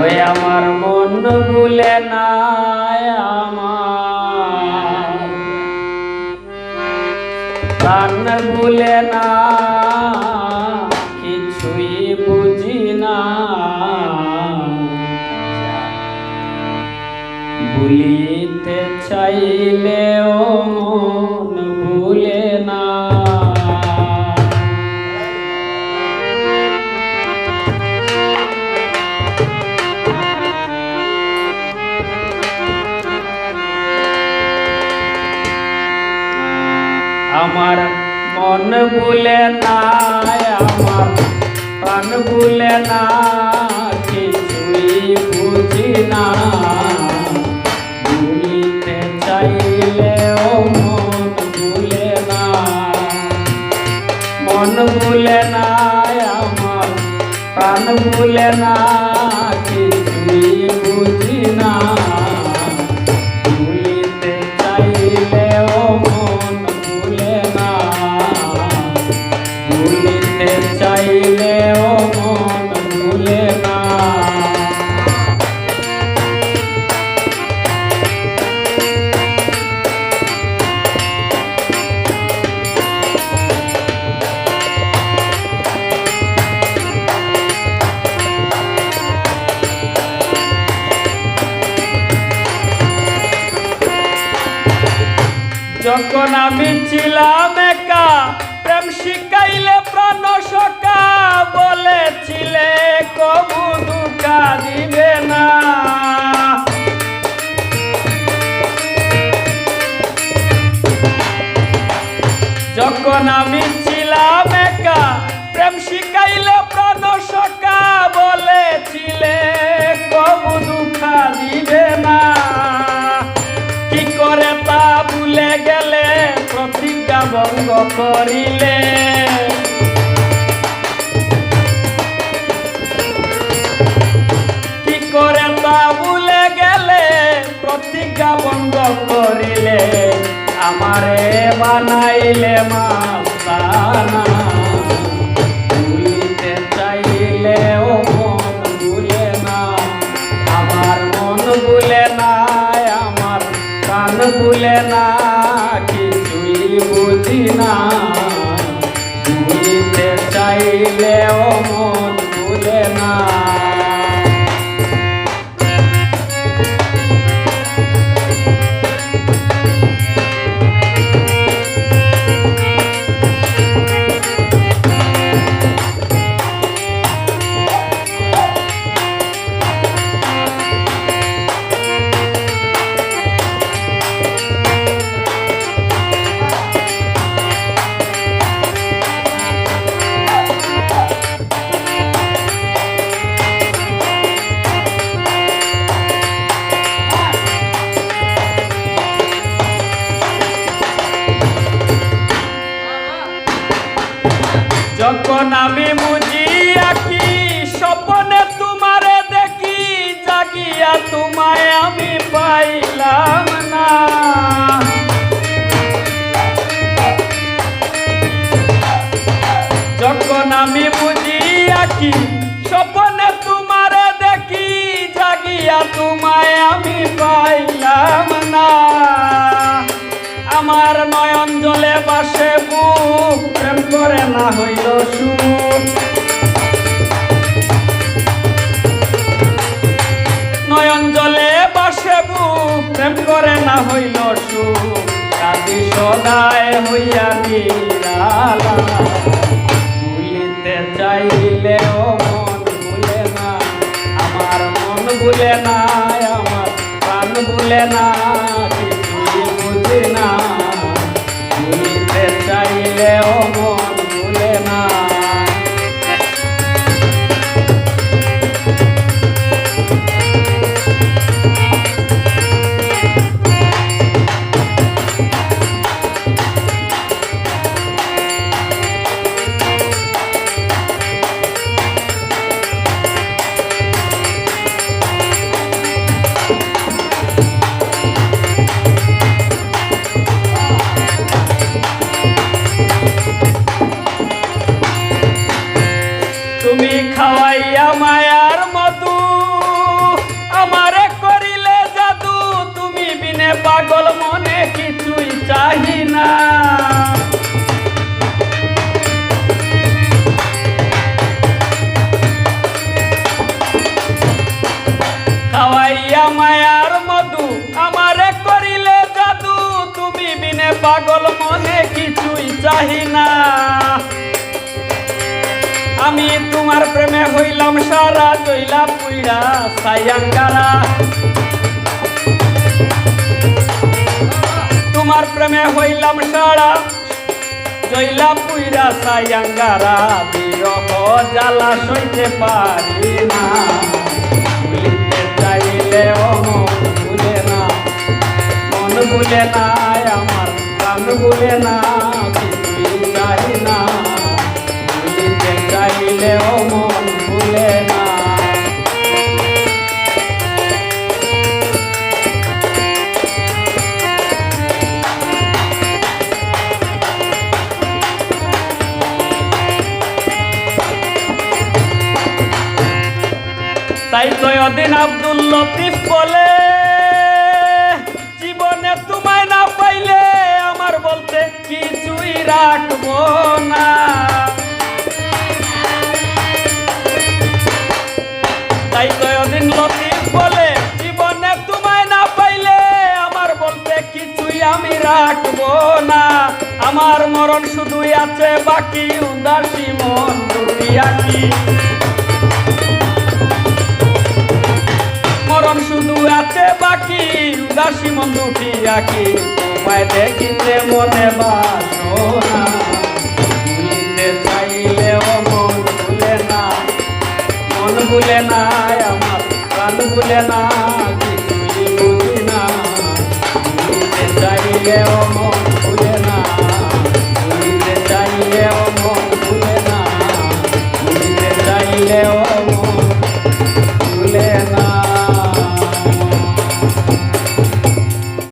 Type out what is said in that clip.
ওই আমার মন ভুলে না আমার। প্রাণ ভুলে না কিছুই বুঝি না। ভুলিতে চাইলেও ভুলে না আমার, প্রাণ ভুলে না কিছুই বুঝি না। ভুলিতে চাইলেও মন ভুলে না মন ভুলে না আমার, প্রাণ ভুলে না যখন আমি ছিলাম একা, প্রেম শিখাইলে প্রাণ সকা বলেছিলে কবু দুকা দিবে না। যখন আমি ছিলাম একা, প্রেম শিখাইলে প্রাণ সকা বলেছিলে কবু দুঃখা দিবে না। ভঙ্গ করিলে। কি করে তা ভুলে গেলে? প্রতিজ্ঞা ভঙ্গ করিলে। আমারে বানাইলে মাস্তানা যখন আমি বুঝি আঁকি স্বপনে তোমারে দেখি, জাগিয়া তোমায় আমি পাইলাম না। যখন আমি বুঝি আঁকি স্বপনে তোমারে দেখি, জাগিয়া তোমায় আমি পাইলাম না। আমার নয়ন জলে বাসে প্রেম করে না হইল সুখ। নয়ন জলে বাসে প্রেম করে না হইল সুখ। কাঁদি সদায় হইয়া ভুলিতে চাইলে ও মন ভুলে না। আমার মন ভুলে না, আমার প্রাণ ভুলে না। পাগল মনে কিছুই চাহি না। আমি তোমার প্রেমে হইলাম সারা চইলা পুইড়া সাইয়াঙ্গারা। তোমার প্রেমে হইলাম সারা চইলা পুইরা সাইয়াঙ্গারা। বিরহ জ্বালা সইতে পারি না। চাইলে অমন ভুলে না। মন ভুলে না আমার প্রাণ ভুলে না চাই না। চাইলে মন ভুলে না। তাই আব্দুল লতিফ বলে তাই জয়দিন লতিফ বলে, জীবনে তোমায় না পাইলে আমার বলতে কিছুই আমি রাখব না। আমার মরণ শুধুই আছে বাকি, উদাসী মন দুটি মরণ শুধু আছে বাকি, উদাসী মন দুটি আঁকি। তোমায় দেখিতে মনে বাসনা মন ভুলে না আমার